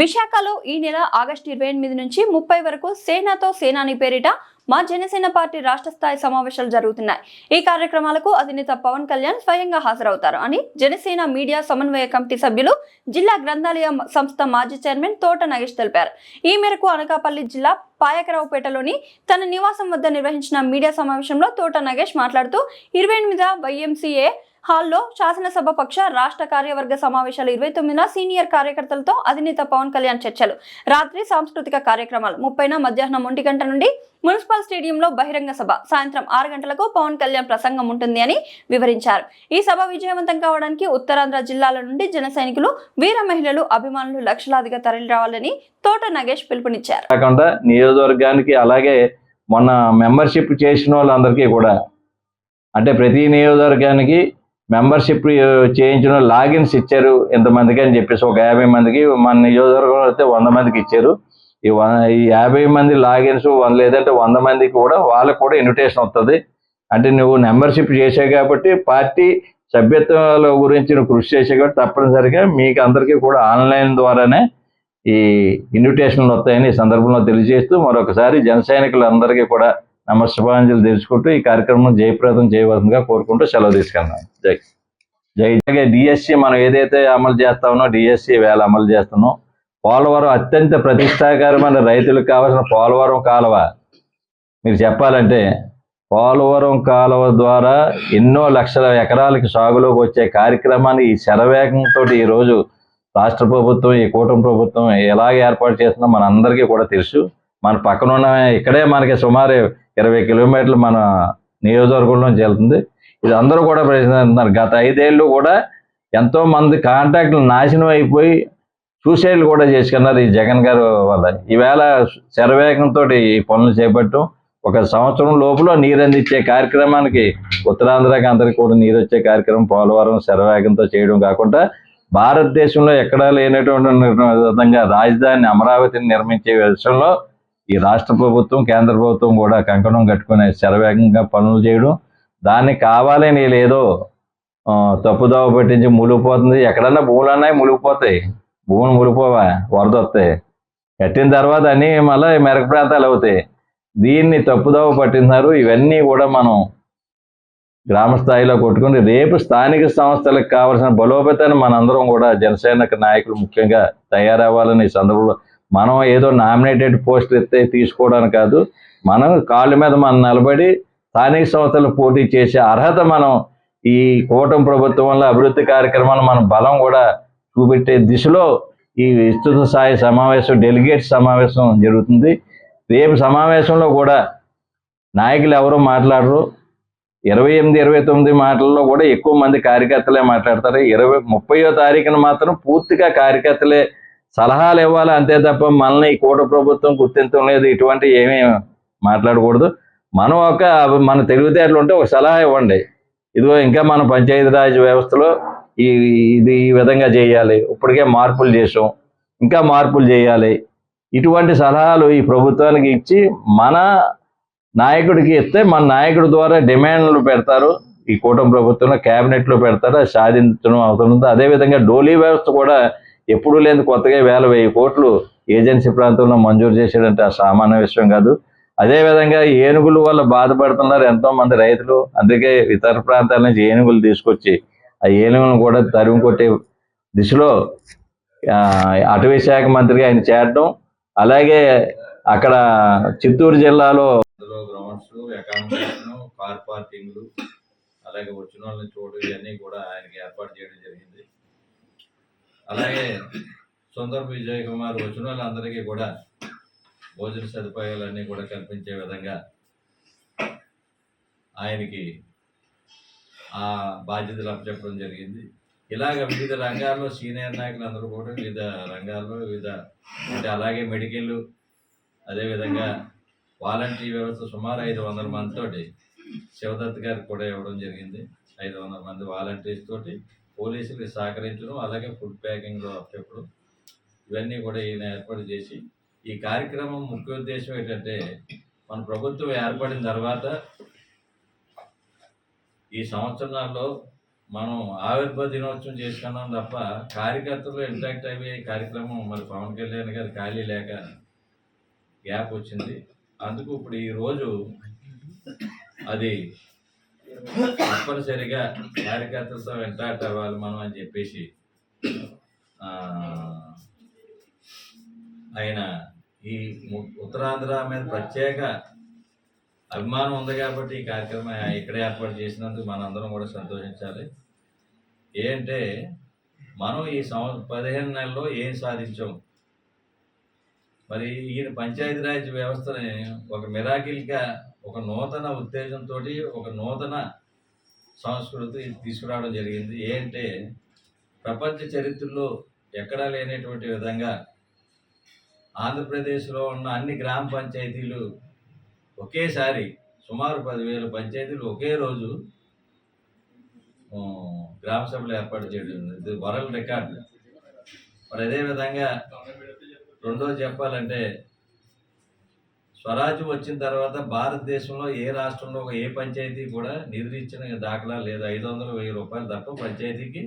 విశాఖలో ఈ నెల ఆగస్టు ఇరవై ఎనిమిది నుంచి ముప్పై వరకు సేనాతో సేనాని పేరిట మా జనసేన పార్టీ రాష్ట్ర స్థాయి సమావేశాలు జరుగుతున్నాయి. ఈ కార్యక్రమాలకు అధినేత పవన్ కళ్యాణ్ స్వయంగా హాజరవుతారు. అని జనసేన మీడియా సమన్వయ కమిటీ సభ్యులు జిల్లా గ్రంథాలయ సంస్థ మాజీ చైర్మన్ తోట నాగేష్ తెలిపారు. ఈ మేరకు అనకాపల్లి జిల్లా పాయకరావుపేటలోని తన నివాసం వద్ద నిర్వహించిన మీడియా సమావేశంలో తోట నాగేష్ మాట్లాడుతూ ఇరవై ఎనిమిది వైఎంసీఏ హాల్లో శాసనసభ పక్ష రాష్ట్ర కార్యవర్గ సమావేశాలు ఇరవై తొమ్మిదిన సీనియర్ కార్యకర్తలతో అధినేత పవన్ కళ్యాణ్ చర్చలు. రాత్రి సాంస్కృతిక కార్యక్రమాలు ముప్పైన మధ్యాహ్నం ఒంటి గంట నుండి మున్సిపల్ స్టేడియంలో బహిరంగ సభ. సాయంత్రం ఆరు గంటలకు పవన్ కళ్యాణ్ ప్రసంగం ఉంటుంది అని వివరించారు. ఈ సభ విజయవంతం కావడానికి ఉత్తరాంధ్ర జిల్లాల నుండి జన సైనికులు వీర మహిళలు అభిమానులు లక్షలాదిగా తరలిరావాలని తోట నగేష్ పిలుపునిచ్చారు. నియోజకవర్గానికి అలాగే మొన్న మెంబర్షిప్ చేసిన వాళ్ళందరికీ కూడా అంటే ప్రతి నియోజకవర్గానికి మెంబర్షిప్ చేయించిన లాగిన్స్ ఇచ్చారు ఇంతమందికి అని చెప్పేసి ఒక యాభై మందికి మన నియోజకవర్గంలో అయితే వంద మందికి ఇచ్చారు. ఈ ఈ యాభై మంది లాగిన్స్ లేదంటే వంద మందికి కూడా వాళ్ళకి కూడా ఇన్విటేషన్ వస్తుంది అంటే నువ్వు మెంబర్షిప్ చేసావు కాబట్టి పార్టీ సభ్యత్వాల గురించి నువ్వు కృషి చేసావు కాబట్టి తప్పనిసరిగా మీకు అందరికీ కూడా ఆన్లైన్ ద్వారానే ఈ ఇన్విటేషన్లు వస్తాయని ఈ సందర్భంలో తెలియజేస్తూ మరొకసారి జన సైనికులందరికీ కూడా నమస్కారాంజలి తెలుసుకుంటూ ఈ కార్యక్రమం జయప్రదం చేయవలసిందిగా కోరుకుంటూ సెలవు తీసుకున్నాను జై. జై. జగే డిఎస్సి మనం ఏదైతే అమలు చేస్తామో డిఎస్సి వేళ అమలు చేస్తున్నాం పోలవరం అత్యంత ప్రతిష్టాకరమైన రైతులకు కావాల్సిన పోలవరం కాలువ. మీరు చెప్పాలంటే పోలవరం కాలువ ద్వారా ఎన్నో లక్షల ఎకరాలకి సాగులోకి వచ్చే కార్యక్రమాన్ని ఈ శరవేగంతో ఈరోజు రాష్ట్ర ప్రభుత్వం ఈ కూటమి ప్రభుత్వం ఎలాగ ఏర్పాటు చేస్తుందో మనందరికీ కూడా తెలుసు. మన పక్కన ఉన్న ఇక్కడే మనకి సుమారు ఇరవై కిలోమీటర్లు మన నియోజకవర్గంలో వెళ్తుంది ఇది అందరూ కూడా ప్రశ్నిస్తున్నారు. గత ఐదేళ్ళు కూడా ఎంతో మంది కాంటాక్ట్లు నాశనం అయిపోయి సూసైడ్లు కూడా చేసుకున్నారు ఈ జగన్ గారు వల్ల. ఈవేళ శరవేగంతో ఈ పనులు చేపట్టడం ఒక సంవత్సరం లోపల నీరు అందించే కార్యక్రమానికి ఉత్తరాంధ్రకి అందరికి కూడా నీరు వచ్చే కార్యక్రమం పోలవరం శరవేగంతో చేయడం కాకుండా భారతదేశంలో ఎక్కడా లేనటువంటి విధంగా రాజధాని అమరావతిని నిర్మించే విషయంలో ఈ రాష్ట్ర ప్రభుత్వం కేంద్ర ప్రభుత్వం కూడా కంకణం కట్టుకునే శరవేగంగా పనులు చేయడం దాన్ని కావాలని లేదో ఆ, తప్పుదోవ పెట్టించి ములిగిపోతుంది ఎక్కడన్నా భూములు అన్నాయి మునిగిపోతాయి. భూములు మునిగిపోవా? వరద వస్తాయి. కట్టిన తర్వాత అన్నీ మళ్ళీ మెరక ప్రాంతాలు అవుతాయి. దీన్ని తప్పుదోవ పట్టినారు ఇవన్నీ కూడా మనం గ్రామ స్థాయిలో కొట్టుకుని రేపు స్థానిక సంస్థలకు కావాల్సిన బలోపేతాన్ని మనందరం కూడా జనసేన నాయకులు ముఖ్యంగా తయారవ్వాలని ఈ సందర్భంలో మనం ఏదో నామినేటెడ్ పోస్ట్ ఇస్తే తీసుకోవడానికి కాదు మనం కాళ్ళ మీద మనం నిలబడి స్థానిక సంస్థలు పోటీ చేసే అర్హత మనం ఈ కూటమి ప్రభుత్వం వల్ల అభివృద్ధి కార్యక్రమాలు మన బలం కూడా చూపెట్టే దిశలో ఈ విస్తృత స్థాయి సమావేశం డెలిగేట్ సమావేశం జరుగుతుంది. రేపు సమావేశంలో కూడా నాయకులు ఎవరు మాట్లాడరు. ఇరవై ఎనిమిది ఇరవై తొమ్మిది మాటల్లో కూడా ఎక్కువ మంది కార్యకర్తలే మాట్లాడతారు. ఇరవై ముప్పయో తారీఖున మాత్రం పూర్తిగా కార్యకర్తలే సలహాలు ఇవ్వాలి అంతే తప్ప మనల్ని ఈ కూట ప్రభుత్వం గుర్తించడం లేదు. ఇటువంటి ఏమీ మాట్లాడకూడదు. మనం ఒక మన తెలివితేటలు ఉంటే ఒక సలహా ఇవ్వండి. ఇదిగో ఇంకా మన పంచాయతీరాజ్ వ్యవస్థలో ఈ ఇది ఈ విధంగా చేయాలి. ఇప్పటికే మార్పులు చేసాం. ఇంకా మార్పులు చేయాలి. ఇటువంటి సలహాలు ఈ ప్రభుత్వానికి ఇచ్చి మన నాయకుడికి ఇస్తే మన నాయకుడి ద్వారా డిమాండ్లు పెడతారు. ఈ కూటమి ప్రభుత్వంలో క్యాబినెట్లో పెడతారు. అది సాధించడం అవుతుంది అదేవిధంగా డోలీ వ్యవస్థ కూడా ఎప్పుడూ లేని కొత్తగా వేల వెయ్యి కోట్లు ఏజెన్సీ ప్రాంతంలో మంజూరు చేసాడంటే ఆ సామాన్య విషయం కాదు. అదేవిధంగా ఏనుగులు వల్ల బాధపడుతున్నారు ఎంతో మంది రైతులు. అందుకే ఇతర ప్రాంతాల నుంచి ఏనుగులు తీసుకొచ్చి ఆ ఏనుగులను కూడా తరిమి కొట్టే దిశలో ఆ, అటవీ శాఖ మంత్రిగా ఆయన చేరడం. అలాగే అక్కడ చిత్తూరు జిల్లాలో గ్రౌండ్స్ అకామిడేషన్ కార్ పార్కింగ్లు అలాగే వచ్చిన వాళ్ళని చూడడం ఇవన్నీ కూడా ఆయనకి ఏర్పాటు చేయడం జరిగింది. అలాగే సుందర్ విజయ్ కుమార్ వచ్చిన వాళ్ళందరికీ కూడా భోజన సదుపాయాలన్నీ కూడా కల్పించే విధంగా ఆయనకి ఆ బాధ్యతలు అప్పచెప్పడం జరిగింది. ఇలాగ వివిధ రంగాల్లో సీనియర్ నాయకులు అందరూ కూడా వివిధ రంగాల్లో వివిధ అంటే అలాగే మెడికల్ అదేవిధంగా వాలంటీ వ్యవస్థ సుమారు ఐదు వందల మందితోటి శివదత్ గారికి కూడా ఇవ్వడం జరిగింది. ఐదు వందల మంది వాలంటీర్స్ తోటి పోలీసులకు సహకరించడం అలాగే ఫుడ్ ప్యాకింగ్లో అప్పుడప్పుడు ఇవన్నీ కూడా ఈయన ఏర్పాటు చేసి ఈ కార్యక్రమం ముఖ్య ఉద్దేశం ఏంటంటే మన ప్రభుత్వం ఏర్పడిన తర్వాత ఈ సంవత్సరాల్లో మనం ఆవిర్భావ దినోత్సవం చేసుకున్నాం తప్ప కార్యకర్తలు ఇంటాక్ట్ అయ్యే కార్యక్రమం మరి పవన్ కళ్యాణ్ గారు ఖాళీ లేక గ్యాప్ వచ్చింది. అందుకు ఇప్పుడు ఈరోజు అది తప్పనిసరిగా కార్యకర్తలతో వెంటాట అవ్వాలి మనం అని చెప్పేసి ఆయన ఈ ఉత్తరాంధ్ర మీద ప్రత్యేక అభిమానం ఉంది కాబట్టి ఈ కార్యక్రమం ఇక్కడ ఏర్పాటు చేసినందుకు మనందరం కూడా సంతోషించాలి. ఏంటంటే మనం ఈ సంవత్సరం పదిహేను నెలల్లో ఏం సాధించాం? మరి ఈయన పంచాయతీరాజ్ వ్యవస్థని ఒక మిరాకిల్గా ఒక నూతన ఉత్తేజంతో ఒక నూతన సంస్కృతి తీసుకురావడం జరిగింది. ఏంటంటే ప్రపంచ చరిత్రలో ఎక్కడా లేనటువంటి విధంగా ఆంధ్రప్రదేశ్లో ఉన్న అన్ని గ్రామ పంచాయతీలు ఒకేసారి సుమారు పదివేల పంచాయతీలు ఒకే రోజు గ్రామ సభలు ఏర్పాటు చేయడం ఇది వరల్డ్ రికార్డు. మరి అదేవిధంగా రెండోది చెప్పాలంటే స్వరాజ్యం వచ్చిన తర్వాత భారతదేశంలో ఏ రాష్ట్రంలో ఒక ఏ పంచాయతీ కూడా నిధులు ఇచ్చిన దాఖలా లేదు ఐదు వందలు వెయ్యి రూపాయలు తప్ప పంచాయతీకి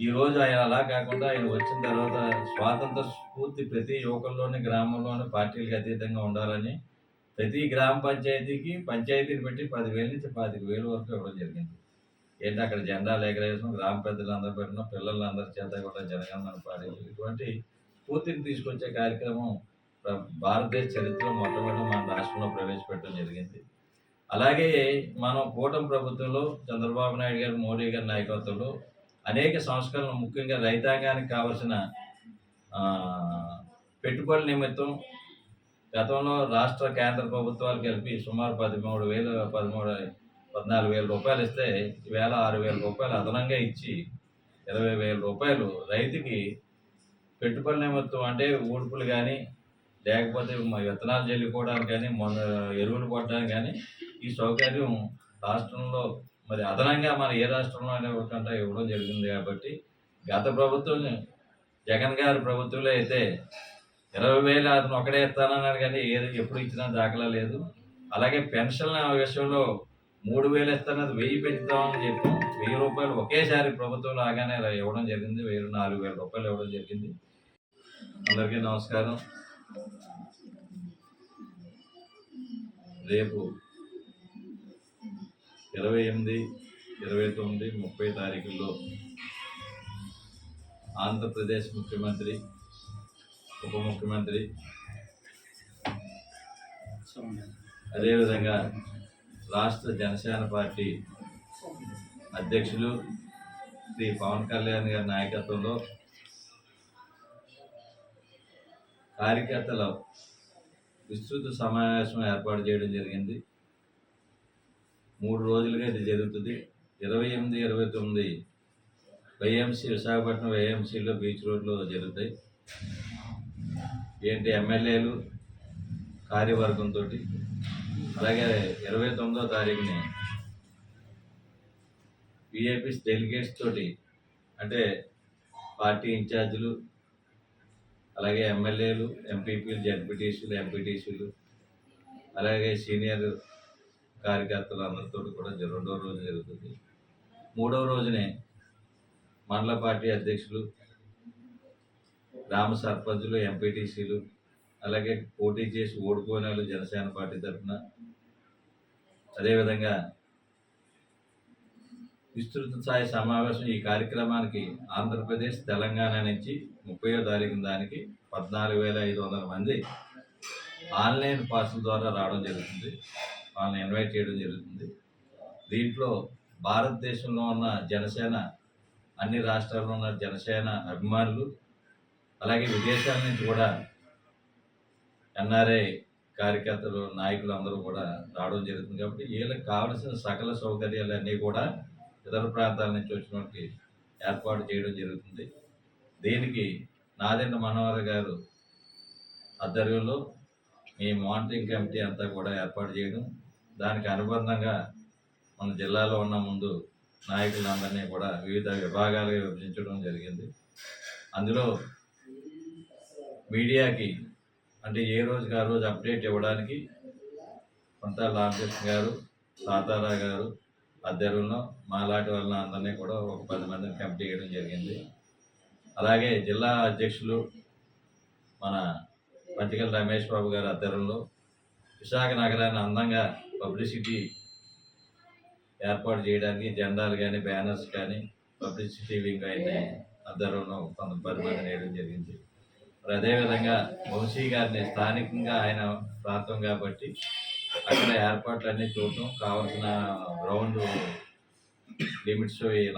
ఈరోజు ఆయన అలా కాకుండా ఆయన వచ్చిన తర్వాత స్వాతంత్ర స్ఫూర్తి ప్రతి యువకుల్లోని గ్రామంలోని పార్టీలకు అతీతంగా ఉండాలని ప్రతి గ్రామ పంచాయతీకి పంచాయతీని పెట్టి పదివేల నుంచి పాతిక వేల వరకు ఇవ్వడం జరిగింది. ఏంటి అక్కడ జెండాలు ఎగరేసిన గ్రామ పెద్దలు అందరూ పెట్టిన పిల్లలందరి చేత కూడా జనగణమన పాడేది ఇటువంటి స్ఫూర్తిని తీసుకొచ్చే కార్యక్రమం భారతదేశ చరిత్రలో మొట్టమొదటి మన రాష్ట్రంలో ప్రవేశపెట్టడం జరిగింది. అలాగే మనం కూటమి ప్రభుత్వంలో చంద్రబాబు నాయుడు గారు మోడీ గారి నాయకత్వంలో అనేక సంస్కరణలు ముఖ్యంగా రైతాంగానికి కావలసిన పెట్టుబడుల నిమిత్తం గతంలో రాష్ట్ర కేంద్ర ప్రభుత్వాలు కలిపి సుమారు పదమూడు వేలు పదమూడు పద్నాలుగు వేల రూపాయలు ఇస్తే వేల ఆరు వేల రూపాయలు అదనంగా ఇచ్చి ఇరవై వేల రూపాయలు రైతుకి పెట్టుబడి నిమిత్తం అంటే ఊడ్పులు కానీ లేకపోతే మా విత్తనాలు చల్లుకోవడానికి కానీ మొన్న ఎరువులు కొట్టడానికి కానీ ఈ సౌకర్యం రాష్ట్రంలో మరి అదనంగా మన ఏ రాష్ట్రంలో అయినా ఒకటంటే ఇవ్వడం జరిగింది కాబట్టి గత ప్రభుత్వం జగన్ గారి ప్రభుత్వంలో అయితే ఇరవై వేలు అతను ఒకడే ఇస్తానన్నాడు కానీ ఏది ఎప్పుడు ఇచ్చినా దాఖలా లేదు. అలాగే పెన్షన్ విషయంలో మూడు వేలు ఇస్తానది వెయ్యి పెంచుతామని చెప్పి వెయ్యి రూపాయలు ఒకేసారి ప్రభుత్వం లాగానే ఇవ్వడం జరిగింది. వెయ్యి నాలుగు వేల రూపాయలు ఇవ్వడం జరిగింది. అందరికీ నమస్కారం. రేపు ఇరవై ఎనిమిది ఇరవై తొమ్మిది ముప్పై తారీఖుల్లో ఆంధ్రప్రదేశ్ ముఖ్యమంత్రి ఉప ముఖ్యమంత్రి అదేవిధంగా రాష్ట్ర జనసేన పార్టీ అధ్యక్షులు శ్రీ పవన్ కళ్యాణ్ గారి నాయకత్వంలో కార్యకర్తల విస్తృత సమావేశం ఏర్పాటు చేయడం జరిగింది. మూడు రోజులుగా ఇది జరుగుతుంది. ఇరవై ఎనిమిది ఇరవై తొమ్మిది వైఎంసీ విశాఖపట్నం వైఎంసీలో బీచ్ రోడ్లో జరుగుతాయి. ఏంటి ఎమ్మెల్యేలు కార్యవర్గంతో అలాగే ఇరవై తొమ్మిదో తారీఖుని విఐపీస్ డెలిగేట్స్ తోటి అంటే పార్టీ ఇన్ఛార్జీలు అలాగే ఎమ్మెల్యేలు ఎంపీపీలు జడ్పీటీసీలు ఎంపీటీసీలు అలాగే సీనియర్ కార్యకర్తలు అందరితో కూడా రెండో రోజు జరుగుతుంది. మూడవ రోజునే మండల పార్టీ అధ్యక్షులు గ్రామ సర్పంచులు ఎంపీటీసీలు అలాగే పోటీ చేసి ఓడిపోయిన వాళ్ళు జనసేన పార్టీ తరఫున అదేవిధంగా విస్తృత స్థాయి సమావేశం ఈ కార్యక్రమానికి ఆంధ్రప్రదేశ్ తెలంగాణ నుంచి ముప్పయో తారీఖు దానికి పద్నాలుగు వేల ఐదు వందల మంది ఆన్లైన్ పాసుల ద్వారా రావడం జరుగుతుంది. వాళ్ళని ఇన్వైట్ చేయడం జరుగుతుంది. దీంట్లో భారతదేశంలో ఉన్న జనసేన అన్ని రాష్ట్రాల్లో ఉన్న జనసేన అభిమానులు అలాగే విదేశాల నుంచి కూడా ఎన్ఆర్ఐ కార్యకర్తలు నాయకులు అందరూ కూడా రావడం జరుగుతుంది. కాబట్టి వీళ్ళకి కావలసిన సకల సౌకర్యాలు అన్నీ కూడా ఇతర ప్రాంతాల నుంచి వచ్చినటువంటి ఏర్పాటు చేయడం జరుగుతుంది. దీనికి నాదెండ మనోహర్ గారు ఆధ్వర్యంలో మీ మానిటరింగ్ కమిటీ అంతా కూడా ఏర్పాటు చేయడం దానికి అనుబంధంగా మన జిల్లాలో ఉన్న ముందు నాయకులందరినీ కూడా వివిధ విభాగాలుగా విభజించడం జరిగింది. అందులో మీడియాకి అంటే ఏ రోజుకి ఆ రోజు అప్డేట్ ఇవ్వడానికి కొంత లాభకృష్ణ గారు తాతారా గారు ఆధ్వర్యంలో మాలాటి వలన అందరినీ కూడా ఒక పది మందిని కమిటీ చేయడం జరిగింది. అలాగే జిల్లా అధ్యక్షులు మన పంచకల్ రమేష్ బాబు గారి ఆధ్వర్యంలో విశాఖ నగరాన్ని అందంగా పబ్లిసిటీ ఏర్పాటు చేయడానికి జెండాలు కానీ బ్యానర్స్ కానీ పబ్లిసిటీ వింగ్ అయితే ఆధ్వర్యంలో కొంత పది మంది వేయడం జరిగింది. మరి అదేవిధంగా వంశీ గారిని స్థానికంగా ఆయన ప్రాంతం కాబట్టి అక్కడ ఏర్పాట్లన్నీ చూడటం కావాల్సిన గ్రౌండ్ లిమిట్స్